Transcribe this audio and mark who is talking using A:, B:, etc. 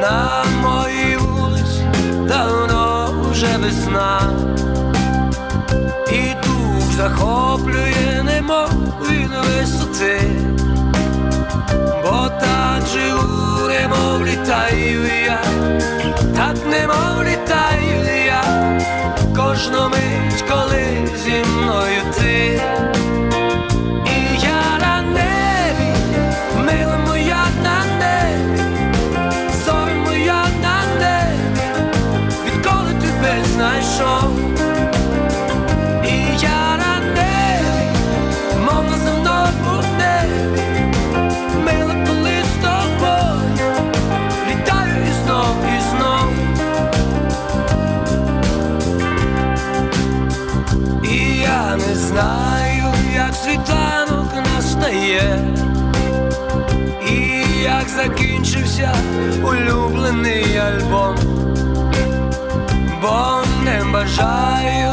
A: На моїй вулиці давно вже весна, і дух захоплює, немов від висоти, бо так живу, немов літаю я, так немов літаю я, кожну мить, знаю, як світанок настає, і як закінчився улюблений альбом, бо не бажаю